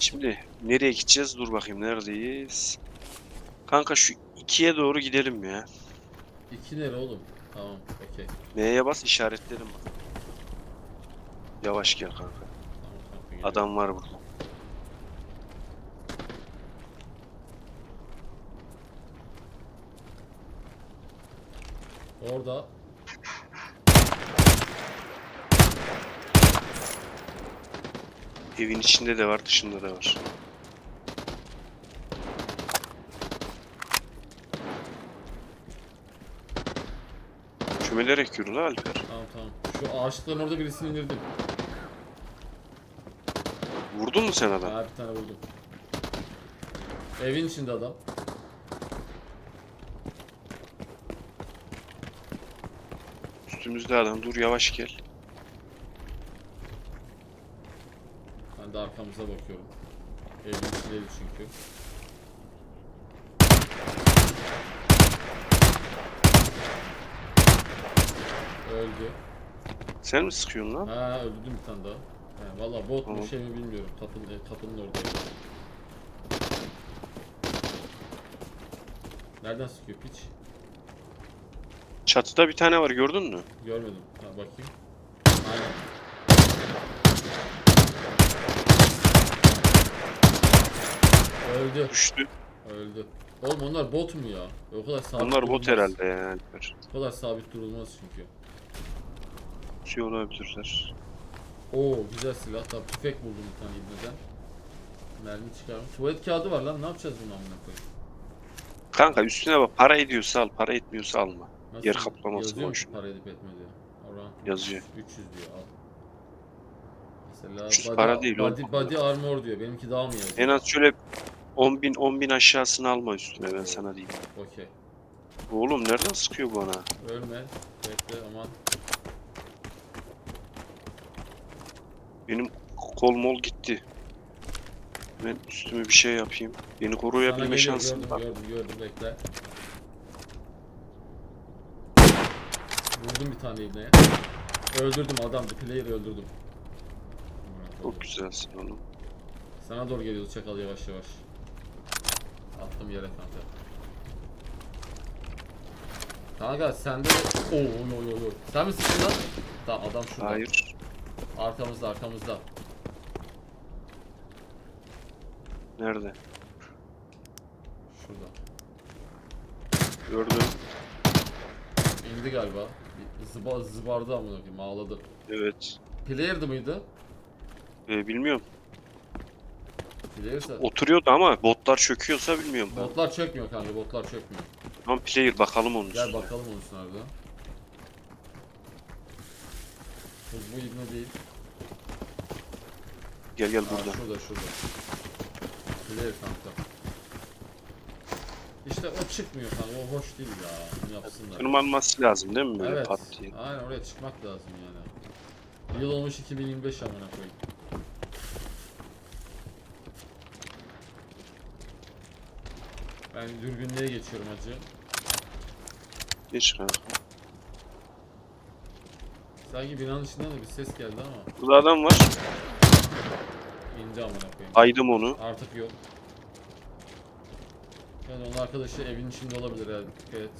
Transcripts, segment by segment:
Şimdi nereye gideceğiz? Dur bakayım neredeyiz? Kanka şu ikiye doğru gidelim ya. İki nere oğlum? Tamam okey. Neye bas işaretlerim bak. Yavaş gel kanka. Tamam kanka geliyorum. Adam var burada. Orada Evin içinde de var, dışında da var. Çömelerek yürü la Alper. tamam tamam. Şu ağaçların orada birisini indirdim. Vurdun mu sen adam? Ha bir tane vurdum. Evin içinde adam. Üstümüzde adam. Dur yavaş gel. Ben de arkamıza bakıyorum. Evin çünkü. Öldü. Sen mi sıkıyorsun lan? Ha öldürdüm bir tane daha. He, Valla bot mu Tamam. şey mi bilmiyorum. Tapın, e, tapının oradaydı. Nereden sıkıyor piç? Çatıda bir tane var gördün mü? Görmedim. Ha bakayım. Aynen. Öldü. Düştü. Öldü. Oğlum onlar bot mu ya? O kadar sabit Onlar bot durulmaz. herhalde yani. O kadar sabit durulmaz çünkü. Şey olabilirler. Oo güzel silah. Tabii tüfek buldum bir tane ibneden. Mermi çıkarmış. Tuvalet kağıdı var lan. Ne yapacağız bunu amına koyayım? Kanka üstüne bak para ediyorsa al, para etmiyorsa alma. Nasıl Yer kaplaması yazıyor mu boş. para edip etmediği? Oran Yazıyor. 300 diyor al. Mesela 300 body, para değil body, oğlum. body armor diyor. Benimki daha mı yazıyor? En az şöyle 10 bin, 10 bin aşağısını alma üstüne ben sana diyeyim. Okey. Oğlum nereden sıkıyor bana? Ölme. Bekle aman. Benim kol mol gitti. Ben üstüme bir şey yapayım. Beni Sana koruyabilme geliyor şansım gördüm var. gördüm gördüm bekle. Vurdum bir tane ibneye. Öldürdüm adamdı. Player'ı öldürdüm. Çok güzelsin oğlum. Sana doğru geliyordu çakal yavaş yavaş. Attım yere kanka. Kanka sende de... Oo oy oy oy. Sen mi sıktın lan? Tamam adam şurada. Hayır. Arkamızda arkamızda. Nerede? Şurada. Gördüm. İndi galiba. Bir Zıba, zıbardı amına koyayım ağladı. Evet. Player'dı mıydı? Ee, bilmiyorum. Player'sa... Oturuyordu ama botlar çöküyorsa bilmiyorum. ben. Botlar çökmüyor kanka botlar çökmüyor. Ama player bakalım onun Gel üstüne. bakalım onun nerede. Bu, bu ibne değil. Gel gel Aa, burada. şurada şurada. Player kanka. İşte o çıkmıyor kanka o hoş değil ya. Bunu yapsınlar. Tırmanması lazım değil mi böyle evet. pat diye? Aynen oraya çıkmak lazım yani. Yıl olmuş 2025 amına koyayım. Ben dürbünlüğe geçiyorum acı. Geç kanka. Sanki binanın içinden de bir ses geldi ama Burada adam var. indi amına koyayım. Aydım onu. Artık yok. Yani onun arkadaşı evin içinde olabilir herhalde. Dikkat et.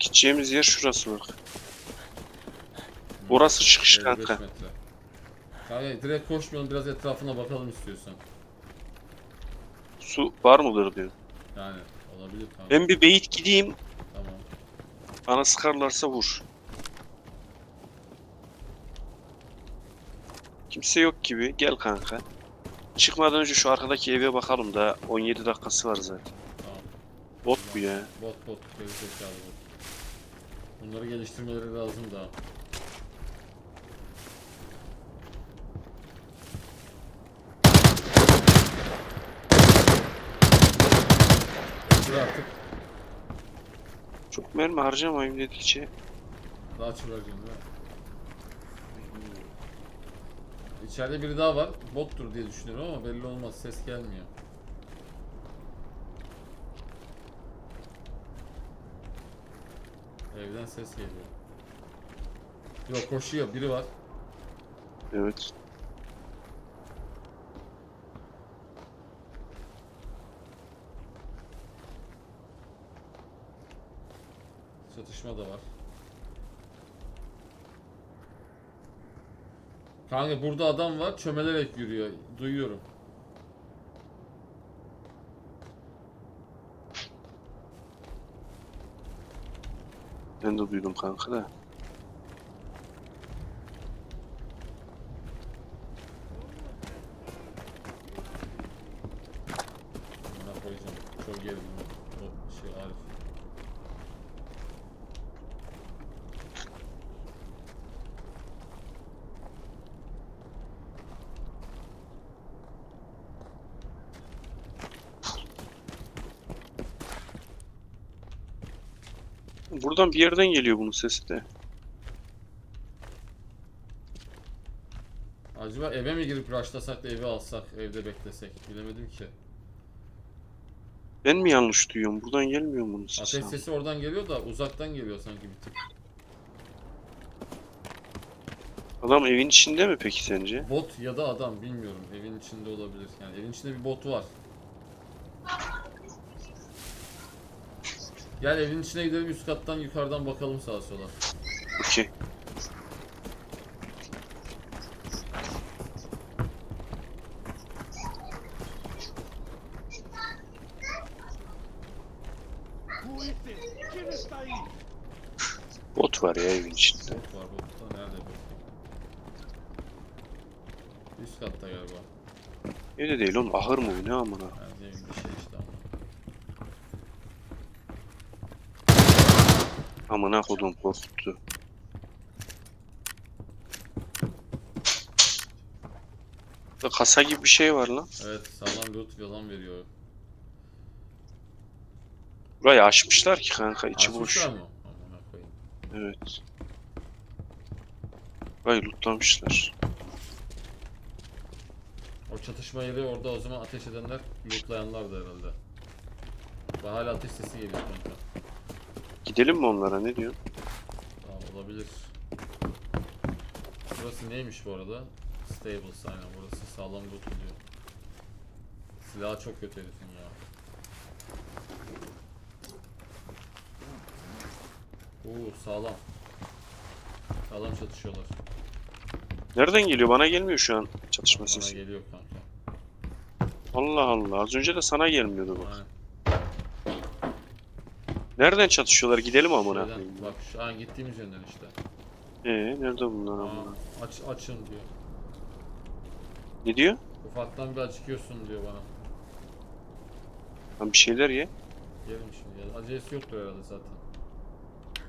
Gideceğimiz yer şurası bak. Orası çıkış 55 kanka. metre. Kanka direkt koşmayalım biraz etrafına bakalım istiyorsan. Su var mıdır diyor. Yani olabilir kanka. Ben bir beyit gideyim. Tamam. Bana sıkarlarsa vur. Kimse yok gibi. Gel kanka. Çıkmadan önce şu arkadaki eve bakalım da 17 dakikası var zaten. Tamam. Bot bu ya. Bot bot geri zekalı bot. Bunları geliştirmeleri lazım da. Dur artık. Çok mermi harcamayayım dedikçe. Daha değil mi? İçeride biri daha var. Bottur diye düşünüyorum ama belli olmaz. Ses gelmiyor. Evden ses geliyor. Yok koşuyor. Biri var. Evet. Çatışma da var. Kanka burada adam var çömelerek yürüyor. Duyuyorum. Ben de duydum kanka da. Buna koyacağım. Çok gerildim. O şey Arif. Buradan bir yerden geliyor bunun sesi de. Acaba eve mi girip rushlasak da evi alsak, evde beklesek? Bilemedim ki. Ben mi yanlış duyuyorum? Buradan gelmiyor mu bunun sesi? Ateş sesi oradan geliyor da uzaktan geliyor sanki bir tık. Adam evin içinde mi peki sence? Bot ya da adam bilmiyorum. Evin içinde olabilir. Yani evin içinde bir bot var. Gel evin içine gidelim üst kattan yukarıdan bakalım sağa sola. Okey. Bot var ya evin içinde. Bot var bot da nerede bot? Üst katta galiba. Evde değil oğlum. Ahır mı bu ne amına? Yani ne bileyim bir şey işte ama. Amına kodum korkuttu. Burada kasa gibi bir şey var lan. Evet sağlam loot falan veriyor. Burayı açmışlar ki kanka içi boş. Açmışlar mı? Amına koyayım. Evet. Burayı lootlamışlar. O çatışma yeri orada o zaman ateş edenler lootlayanlardı herhalde. Ve hala ateş sesi geliyor kanka. Gidelim mi onlara ne diyor? Tamam olabilir. Burası neymiş bu arada? Stables aynen burası sağlam loot diyor. Silahı çok kötü herifin ya. Oo sağlam. Sağlam çatışıyorlar. Nereden geliyor? Bana gelmiyor şu an çatışma Bana sesi. geliyor kanka. Allah Allah. Az önce de sana gelmiyordu bak. Aynen. Nereden çatışıyorlar? Gidelim amına koyayım. bak şu an gittiğimiz yönden işte. Ee, nerede bunlar Aa, amına? aç, açın diyor. Ne diyor? Ufaktan bir acıkıyorsun diyor bana. Lan bir şeyler ye. Gelin şimdi ya. Acelesi yoktur herhalde zaten.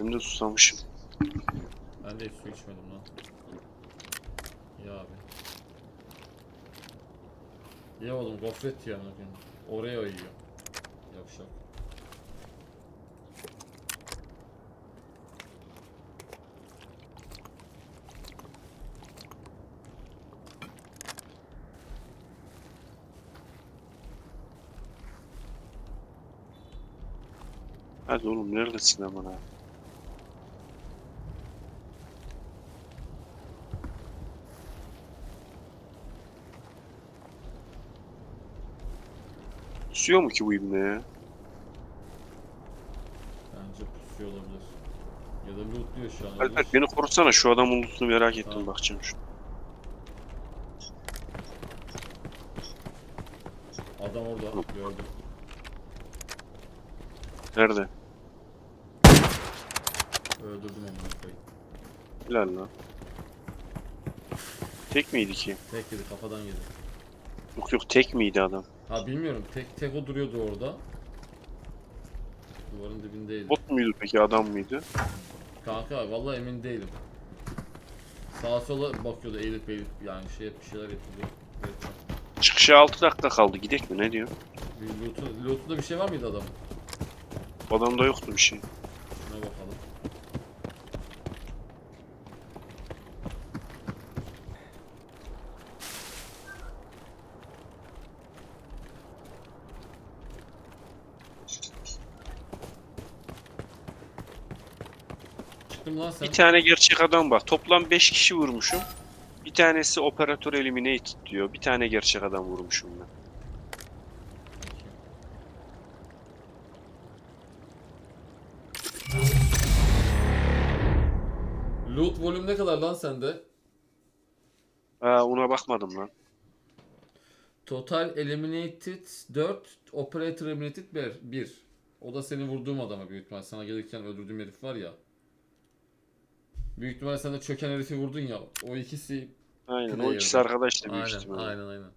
Ben de susamışım. Ben de hiç su içmedim lan. Ya abi. Ye oğlum gofret ya amına koyayım. Oreo yiyor. Yavşak. Hadi oğlum neredesin amına? Susuyor mu ki bu ibne ya? Bence pusuyor olabilir. Ya da lootluyor şu an. Alper beni korusana şu adamın lootunu merak ettim Tamam. bakacağım şu. Adam orada gördüm. Nerede? Öldürdüm onu koyayım. Helal lan. Tek miydi ki? Tek yedi kafadan yedi. Yok yok tek miydi adam? Ha bilmiyorum tek tek o duruyordu orada. Duvarın dibindeydi. Bot muydu peki adam mıydı? Kanka vallahi emin değilim. Sağa sola bakıyordu eğilip eğilip yani şey bir şeyler yapıyordu. Evet. Çıkışa 6 dakika kaldı gidek mi ne diyor? Bir lootu, lootunda bir şey var mıydı adamın? Adamda yoktu bir şey. Şuna bakalım. Çıktım lan sen. Bir tane gerçek adam bak. Toplam 5 kişi vurmuşum. Bir tanesi operatör eliminated diyor. Bir tane gerçek adam vurmuşum ben. Loot volüm ne kadar lan sende? Aa ona bakmadım lan. Total eliminated 4, operator eliminated 1. 1. O da seni vurduğum adama büyük ihtimal. Sana gelirken öldürdüğüm herif var ya. Büyük ihtimal sen de çöken herifi vurdun ya. O ikisi Aynen o ikisi arkadaştı büyük aynen ihtimalle. aynen aynen.